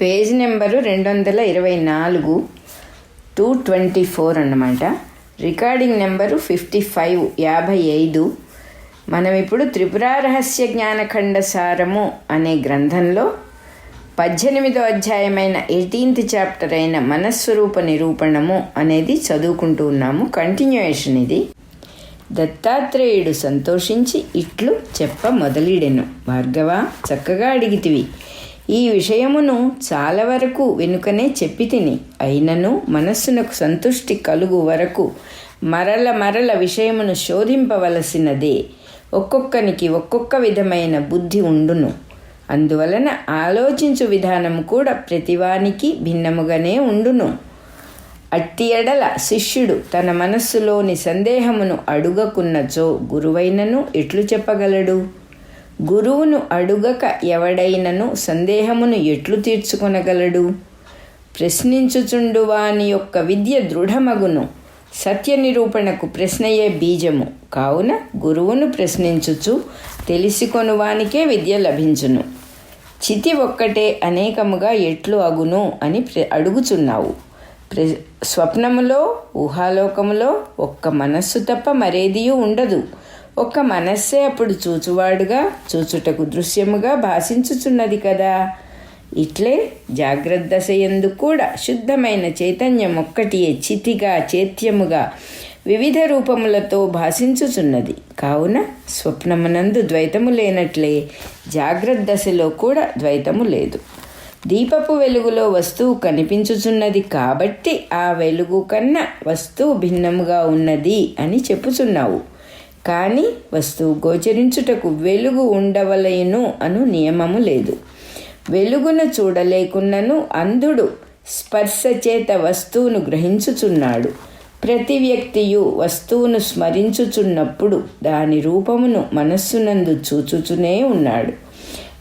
Page number రెండు వందల ఇరవై నాలుగు టూ ట్వంటీ ఫోర్ అన్నమాట. రికార్డింగ్ నెంబరు ఫిఫ్టీ ఫైవ్ యాభై ఐదు. మనం ఇప్పుడు త్రిపుర రహస్య జ్ఞానఖండ సారము అనే గ్రంథంలో పద్దెనిమిదో అధ్యాయమైన ఎయిటీన్త్ చాప్టర్ అయిన మనస్వరూప నిరూపణము అనేది చదువుకుంటూ ఉన్నాము. కంటిన్యూయేషన్ ఇది. దత్తాత్రేయుడు సంతోషించి ఇట్లు చెప్ప మొదలిడెను. భార్గవ చక్కగా అడిగితివి. ఈ విషయమును చాలా వరకు వెనుకనే చెప్పి తిని అయినను మనస్సునకు సంతుష్టి కలుగు వరకు మరల మరల విషయమును శోధింపవలసినదే. ఒక్కొక్కనికి ఒక్కొక్క విధమైన బుద్ధి ఉండును. అందువలన ఆలోచించు విధానం కూడా ప్రతివానికి భిన్నముగానే ఉండును. అట్టి ఎడల శిష్యుడు తన మనస్సులోని సందేహమును అడుగకున్నచో గురువైనను ఎట్లు చెప్పగలడు? గురువును అడుగక ఎవడైనను సందేహమును ఎట్లు తీర్చుకొనగలడు? ప్రశ్నించుచుండు వాని యొక్క విద్య దృఢమగును. సత్య నిరూపణకు ప్రశ్నయే బీజము. కావున గురువును ప్రశ్నించుచు తెలిసికొనువానికే విద్య లభించును. చితి ఒక్కటే అనేకముగా ఎట్లు అగును అని ప్ర- అడుగుచున్నావు. ప్ర స్వప్నములో ఊహాలోకములో ఒక్క మనస్సు తప్ప మరేదియూ ఉండదు. ఒక మనస్సే అప్పుడు చూచువాడుగా చూచుటకు దృశ్యముగా భాషించుచున్నది కదా. ఇట్లే జాగ్రత్త దశయందు కూడా శుద్ధమైన చైతన్యం ఒక్కటియే చితిగా చేత్యముగా వివిధ రూపములతో భాషించుచున్నది. కావున స్వప్నమునందు ద్వైతము లేనట్లే జాగ్రత్త దశలో కూడా ద్వైతము లేదు. దీపపు వెలుగులో వస్తువు కనిపించుచున్నది కాబట్టి ఆ వెలుగు కన్నా వస్తువు భిన్నముగా ఉన్నది అని చెప్పుచున్నావు. కానీ వస్తువు గోచరించుటకు వెలుగు ఉండవలయను అను నియమము లేదు. వెలుగును చూడలేకున్నను అంధుడు స్పర్శ చేత వస్తువును గ్రహించుచున్నాడు. ప్రతి వ్యక్తియు వస్తువును స్మరించుచున్నప్పుడు దాని రూపమును మనస్సునందు చూచుచునే ఉన్నాడు.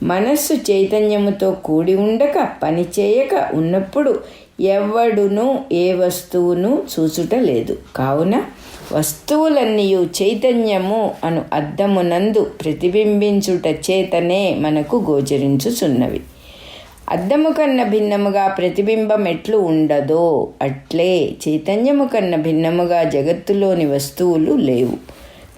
మనస్సు చైతన్యముతో కూడి ఉండక పనిచేయక ఉన్నప్పుడు ఎవడునూ ఏ వస్తువును చూచుట లేదు. కావున వస్తువులన్నీ చైతన్యము అను అద్దమునందు ప్రతిబింబించుట చేతనే మనకు గోచరించుచున్నవి. అద్దము కన్నా భిన్నముగా ప్రతిబింబం ఎట్లు ఉండదో అట్లే చైతన్యము కన్నా భిన్నముగా జగత్తులోని వస్తువులు లేవు.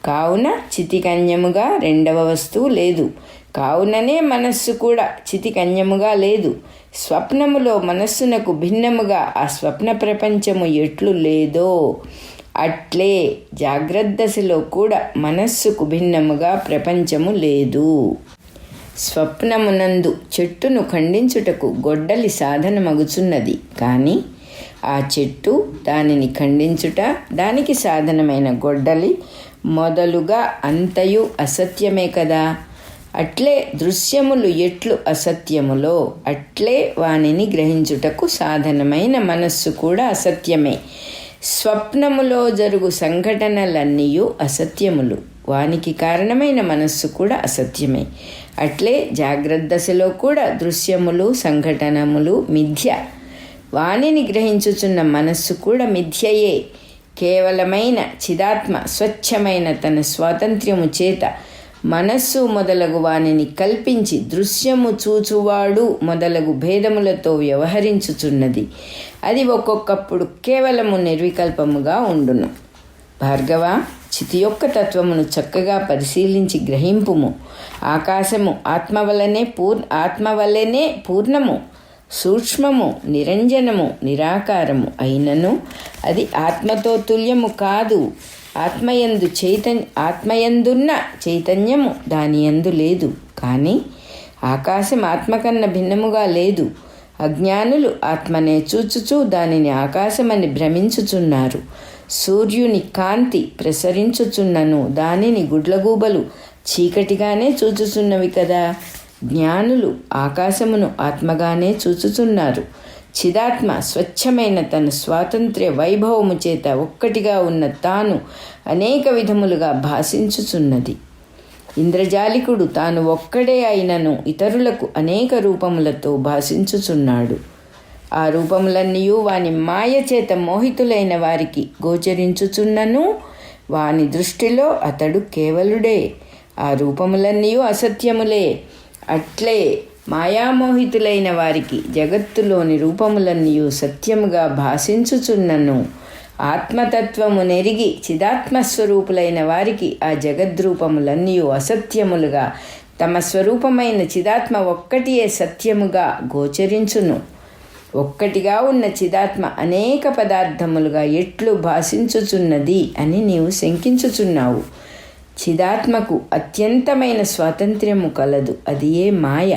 కావున చితికన్యముగా రెండవ వస్తువు లేదు. కావుననే మనస్సు కూడా చితికన్యముగా లేదు. స్వప్నములో మనస్సునకు భిన్నముగా ఆ స్వప్న ప్రపంచము ఎట్లు లేదో అట్లే జాగ్రత్త దశలో కూడా మనస్సుకు భిన్నముగా ప్రపంచము లేదు. స్వప్నమునందు చెట్టును ఖండించుటకు గొడ్డలి సాధనమగుచున్నది. కానీ ఆ చెట్టు దానిని ఖండించుట దానికి సాధనమైన గొడ్డలి మొదలుగా అంతయు అసత్యమే కదా? అట్లే దృశ్యములు ఎట్లు అసత్యములో? అట్లే వానిని గ్రహించుటకు సాధనమైన మనస్సు కూడా అసత్యమే. స్వప్నములో జరుగు సంఘటనలన్నీయు అసత్యములు. వానికి కారణమైన మనస్సు కూడా అసత్యమే. అట్లే జాగ్రత్త దశలో కూడా దృశ్యములు సంఘటనములు మిథ్య. వాణిని గ్రహించుచున్న మనస్సు కూడా మిథ్యయే. కేవలమైన చిదాత్మ స్వచ్ఛమైన తన స్వాతంత్ర్యము చేత మనస్సు మొదలగు వానిని కల్పించి దృశ్యము చూచువాడు మొదలగు భేదములతో వ్యవహరించుచున్నది. అది ఒక్కొక్కప్పుడు కేవలము నిర్వికల్పముగా ఉండును. భార్గవ చితి యొక్క తత్వమును చక్కగా పరిశీలించి గ్రహింపుము. ఆకాశము ఆత్మ వలనే పూర్ ఆత్మ వలనే పూర్ణము. సూక్ష్మము నిరంజనము నిరాకారము అయినను అది ఆత్మతో తుల్యము కాదు. ఆత్మయందు చైతన్య ఆత్మయందున్న చైతన్యము దాని ఎందు లేదు. కానీ ఆకాశం ఆత్మకన్నా భిన్నముగా లేదు. అజ్ఞానులు ఆత్మనే చూచుచూ దానిని ఆకాశమని భ్రమించుచున్నారు. సూర్యుని కాంతి ప్రసరించుచున్నను దానిని గుడ్లగూబలు చీకటిగానే చూచుచున్నవి కదా? జ్ఞానులు ఆకాశమును ఆత్మగానే చూచుచున్నారు. చిదాత్మ స్వచ్ఛమైన తన స్వాతంత్ర్య వైభవము చేత ఒక్కటిగా ఉన్న తాను అనేక విధములుగా భాషించుచున్నది. ఇంద్రజాలికుడు తాను ఒక్కడే అయినను ఇతరులకు అనేక రూపములతో భాషించుచున్నాడు. ఆ రూపములన్నీ వాని మాయ చేత మోహితులైన వారికి గోచరించుచున్నను వాని దృష్టిలో అతడు కేవలుడే. ఆ రూపములన్నీ అసత్యములే. అట్లే మాయామోహితులైన వారికి జగత్తులోని రూపములన్నీ సత్యముగా భాషించుచున్నను. ఆత్మతత్వము నెరిగి చిదాత్మస్వరూపులైన వారికి ఆ జగద్రూపములన్నీ అసత్యములుగా తమ స్వరూపమైన చిదాత్మ ఒక్కటియే సత్యముగా గోచరించును. ఒక్కటిగా ఉన్న చిదాత్మ అనేక పదార్థములుగా ఎట్లు భాషించుచున్నది అని నీవు శంకించుచున్నావు. చిదాత్మకు అత్యంతమైన స్వాతంత్ర్యము కలదు. అది ఏ మాయ?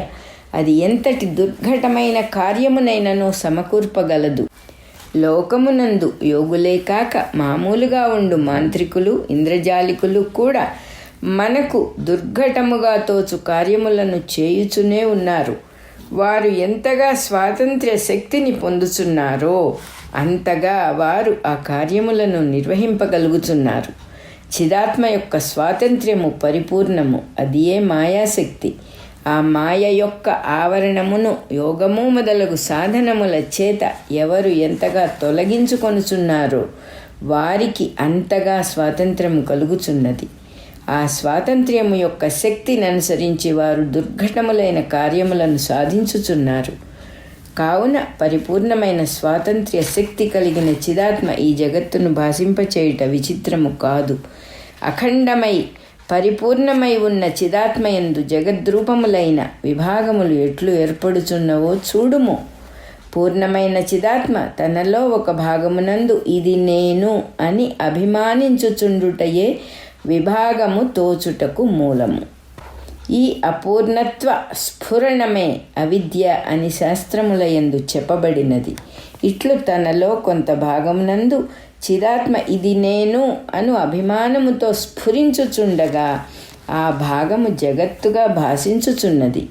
అది ఎంతటి దుర్ఘటమైన కార్యమునైనను సమకూర్పగలదు. లోకమునందు యోగులే కాక మామూలుగా ఉండు మాంత్రికులు ఇంద్రజాలికులు కూడా మనకు దుర్ఘటముగా తోచు కార్యములను చేయుచునే ఉన్నారు. వారు ఎంతగా స్వాతంత్ర్య శక్తిని పొందుచున్నారో అంతగా వారు ఆ కార్యములను నిర్వహింపగలుగుతున్నారు. చిదాత్మ యొక్క స్వాతంత్ర్యము పరిపూర్ణము. అది ఏ మాయాశక్తి. ఆ మాయ యొక్క ఆవరణమును యోగము మొదలగు సాధనముల చేత ఎవరు ఎంతగా తొలగించుకొనుచున్నారో వారికి అంతగా స్వాతంత్ర్యము కలుగుచున్నది. ఆ స్వాతంత్ర్యము యొక్క శక్తిని అనుసరించి వారు దుర్ఘటములైన కార్యములను సాధించుచున్నారు. కావున పరిపూర్ణమైన స్వాతంత్ర్య శక్తి కలిగిన చిదాత్మ ఈ జగత్తును భాషింపచేయుట విచిత్రము కాదు. అఖండమై పరిపూర్ణమై ఉన్న చిదాత్మయందు జగద్రూపములైన విభాగములు ఎట్లు ఏర్పడుచున్నవో చూడుము. పూర్ణమైన చిదాత్మ తనలో ఒక భాగమునందు ఇది నేను అని అభిమానించుచుండుటయే విభాగము తోచుటకు మూలము. ఈ అపూర్ణత్వ స్ఫురణమే అవిద్య అని శాస్త్రములయందు చెప్పబడినది. ఇట్లు తనలో కొంత భాగమునందు చిరాత్మ ఇది నేను అను అభిమానముతో స్ఫురించుచుండగా ఆ భాగము జగత్తుగా భాషించుచున్నది.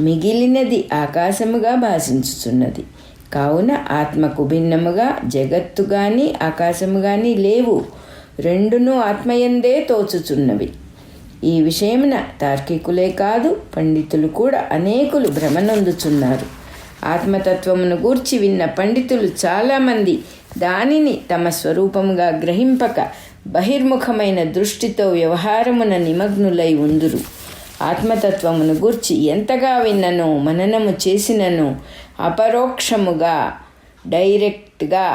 మిగిలినది ఆకాశముగా భాషించుచున్నది. కావున ఆత్మకు భిన్నముగా జగత్తు కానీ ఆకాశము కానీ లేవు. రెండును ఆత్మయందే తోచుచున్నవి. ఈ విషయమున తార్కికులే కాదు పండితులు కూడా అనేకులు భ్రమనొందుచున్నారు. ఆత్మతత్వమును గూర్చి విన్న పండితులు చాలామంది దానిని తమ స్వరూపముగా గ్రహింపక బహిర్ముఖమైన దృష్టితో వ్యవహారమున నిమగ్నులై ఉందురు. ఆత్మతత్వమును గూర్చి ఎంతగా విన్ననో మననము చేసినను అపరోక్షముగా డైరెక్ట్గా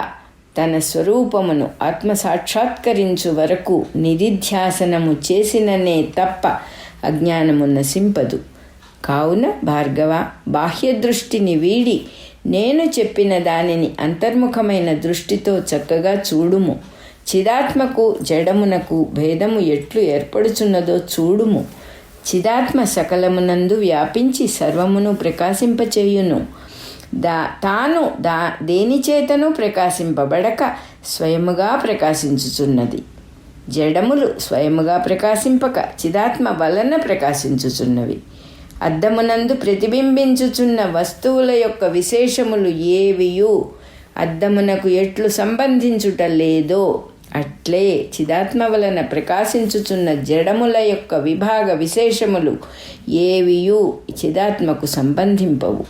తన స్వరూపమును ఆత్మసాక్షాత్కరించు వరకు నిధిధ్యాసనము చేసిననే తప్ప అజ్ఞానమున్న సింపదు కావున భార్గవ బాహ్య దృష్టిని వీడి నేను చెప్పిన దానిని అంతర్ముఖమైన దృష్టితో చక్కగా చూడుము. చిదాత్మకు జడమునకు భేదము ఎట్లు ఏర్పడుచున్నదో చూడుము. చిదాత్మ సకలమునందు వ్యాపించి సర్వమును ప్రకాశింపచేయును. దా తాను దా దేని చేతను ప్రకాశింపబడక స్వయముగా ప్రకాశించుచున్నది. జడములు స్వయముగా ప్రకాశింపక చిదాత్మ వలన ప్రకాశించుచున్నవి. అద్దమునందు ప్రతిబింబించుచున్న వస్తువుల యొక్క విశేషములు ఏవియు? అద్దమునకు ఎట్లు సంబంధించుట లేదో అట్లే చిదాత్మ వలన ప్రకాశించుచున్న జడముల యొక్క విభాగ విశేషములు ఏవియు? చిదాత్మకు సంబంధింపవు.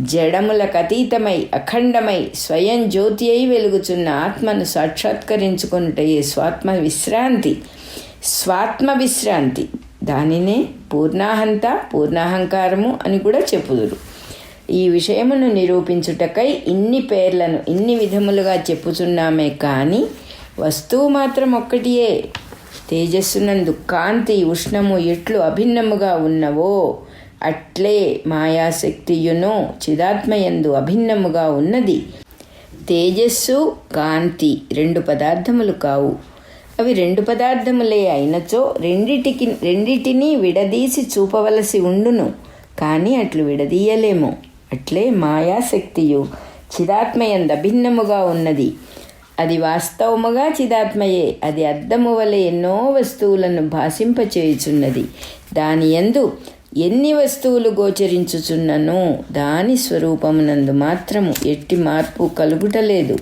జడములకు అతీతమై అఖండమై స్వయం జ్యోతి అయి వెలుగుచున్న ఆత్మను సాక్షాత్కరించుకున్నటయే స్వాత్మ విశ్రాంతి స్వాత్మ విశ్రాంతి దానినే పూర్ణాహంత పూర్ణాహంకారము అని కూడా చెప్పుదురు. ఈ విషయమును నిరూపించుటకై ఇన్ని పేర్లను ఇన్ని విధములుగా చెప్పుచున్నామే కానీ వస్తువు మాత్రం ఒక్కటియే. తేజస్సునందు కాంతి ఉష్ణము ఎట్లు అభిన్నముగా ఉన్నవో అట్లే మాయాశక్తియును చిదాత్మయందు అభిన్నముగా ఉన్నది. తేజస్సు కాంతి రెండు పదార్థములు కావు. అవి రెండు పదార్థములే అయినచో రెండిటికి రెండిటినీ విడదీసి చూపవలసి ఉండును. కానీ అట్లు విడదీయలేము. అట్లే మాయాశక్తియు చిదాత్మయంద భిన్నముగా ఉన్నది. అది వాస్తవముగా చిదాత్మయే. అది అద్దము వలె ఎన్నో వస్తువులను భాషింపచేయుచున్నది. దాని యందు ఎన్ని వస్తువులు గోచరించుచున్ననో దాని స్వరూపమునందు మాత్రము ఎట్టి మార్పు కలుగుటలేదు.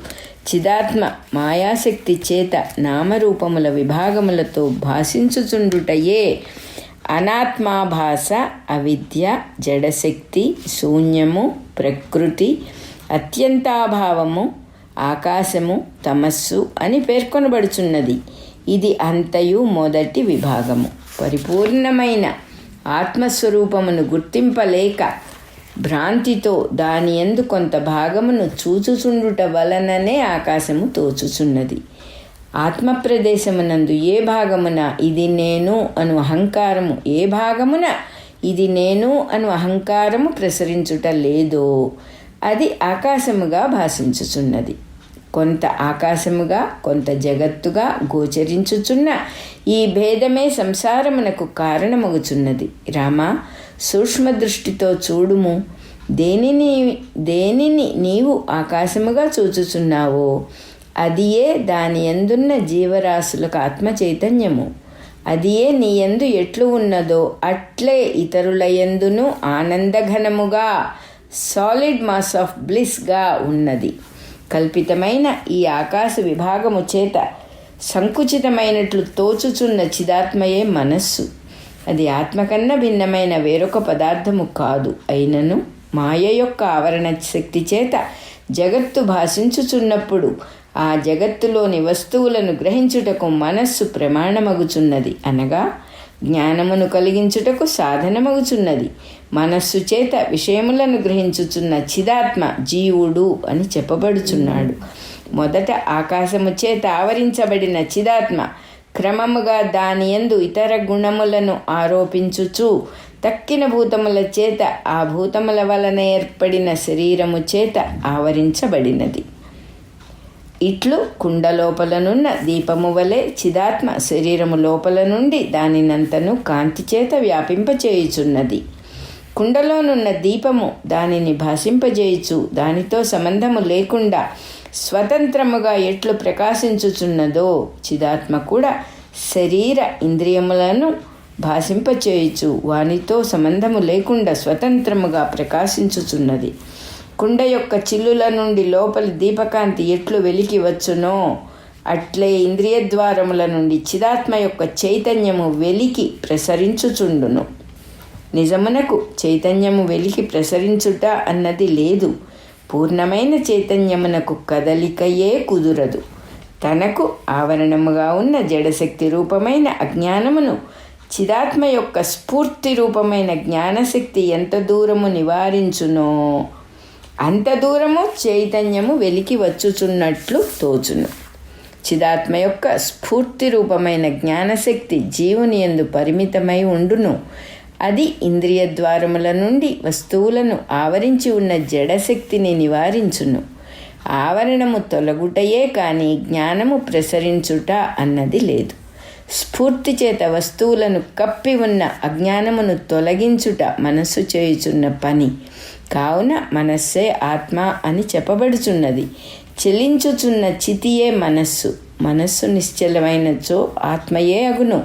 చిదాత్మ మాయాశక్తి చేత నామరూపముల విభాగములతో భాషించుచుండుటయే. అనాత్మాభాస అవిద్య జడశక్తి శూన్యము ప్రకృతి అత్యంతాభావము ఆకాశము తమస్సు అని పేర్కొనబడుచున్నది. ఇది అంతయు మొదటి విభాగము. పరిపూర్ణమైన ఆత్మస్వరూపమును గుర్తింపలేక భ్రాంతితో దాని ఎందు కొంత భాగమును చూచుచుండుట వలననే ఆకాశము తోచుచున్నది. ఆత్మ ప్రదేశమునందు ఏ భాగమున ఇది నేను అను అహంకారము ఏ భాగమున ఇది నేను అను అహంకారము ప్రసరించుట లేదో అది ఆకాశముగా భాషించుచున్నది. కొంత ఆకాశముగా కొంత జగత్తుగా గోచరించుచున్న ఈ భేదమే సంసారమునకు కారణమగుచున్నది. రామ సూక్ష్మ దృష్టితో చూడుము. దేనిని దేనిని నీవు ఆకాశముగా చూచుచున్నావో అదియే దాని ఎందున్న జీవరాశులకు ఆత్మ చైతన్యము. అదియే నీ ఎందు ఎట్లు ఉన్నదో అట్లే ఇతరుల ఎందును ఆనందఘనముగా సాలిడ్ మాస్ ఆఫ్ బ్లిస్గా ఉన్నది. కల్పితమైన ఈ ఆకాశ విభాగము చేత సంకుచితమైనట్లు తోచుచున్న చిదాత్మయే మనస్సు. అది ఆత్మకన్నా భిన్నమైన వేరొక పదార్థము కాదు. అయినను మాయ యొక్క ఆవరణ శక్తి చేత జగత్తు భాషించుచున్నప్పుడు ఆ జగత్తులోని వస్తువులను గ్రహించుటకు మనస్సు ప్రమాణమగుచున్నది. అనగా జ్ఞానమును కలిగించుటకు సాధనమగుచున్నది. మనస్సు చేత విషయములను గ్రహించుచున్న చిదాత్మ జీవుడు అని చెప్పబడుచున్నాడు. మొదట ఆకాశము చేత ఆవరించబడిన చిదాత్మ క్రమముగా దానియందు ఇతర గుణములను ఆరోపించుచు తక్కిన భూతముల చేత ఆ భూతముల వలన ఏర్పడిన శరీరము చేత ఆవరించబడినది. ఇట్లు కుండ లోపలనున్న దీపము వలె చిదాత్మ శరీరము లోపల నుండి దానినంతను కాంతి చేత వ్యాపింపచేయుచున్నది. కుండలోనున్న దీపము దానిని భాషింపజేయుచు దానితో సంబంధము లేకుండా స్వతంత్రముగా ఎట్లు ప్రకాశించుచున్నదో చిదాత్మ కూడా శరీర ఇంద్రియములను భాషింపచేయుచు వానితో సంబంధము లేకుండా స్వతంత్రముగా ప్రకాశించుచున్నది. కుండ యొక్క చిల్లుల నుండి లోపలి దీపకాంతి ఎట్లు వెలికి వచ్చునో అట్లే ఇంద్రియద్వారముల నుండి చిదాత్మ యొక్క చైతన్యము వెలికి ప్రసరించుచుండును. నిజమునకు చైతన్యము వెలికి ప్రసరించుట అన్నది లేదు. పూర్ణమైన చైతన్యమునకు కదలికయే కుదురదు. తనకు ఆవరణముగా ఉన్న జడశక్తి రూపమైన అజ్ఞానమును చిదాత్మ యొక్క స్ఫూర్తి రూపమైన జ్ఞానశక్తి ఎంత దూరము నివారించునో అంత దూరము చైతన్యము వెలికి వచ్చుచున్నట్లు తోచును. చిదాత్మ యొక్క స్ఫూర్తి రూపమైన జ్ఞానశక్తి జీవుని ఎందు పరిమితమై ఉండును. అది ఇంద్రియ ద్వారముల నుండి వస్తువులను ఆవరించి ఉన్న జడశక్తిని నివారించును. ఆవరణము తొలగుటయే కానీ జ్ఞానము ప్రసరించుట అన్నది లేదు. స్ఫూర్తి చేత వస్తువులను కప్పి ఉన్న అజ్ఞానమును తొలగించుట మనస్సు చేయుచున్న పని. కావున మనస్సే ఆత్మ అని చెప్పబడుచున్నది. చెలించుచున్న చితియే మనస్సు. మనస్సు నిశ్చలమైనచో ఆత్మయే అగును.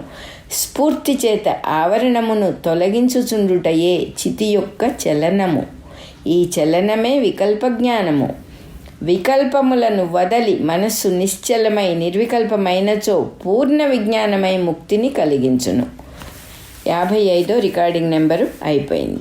స్ఫూర్తి చేత ఆవరణమును తొలగించుచుండుటయే చితి యొక్క చలనము. ఈ చలనమే వికల్ప జ్ఞానము. వికల్పములను వదలి మనస్సు నిశ్చలమై నిర్వికల్పమైనచో పూర్ణ విజ్ఞానమై ముక్తిని కలిగించును. యాభై ఐదో రికార్డింగ్ నెంబరు అయిపోయింది.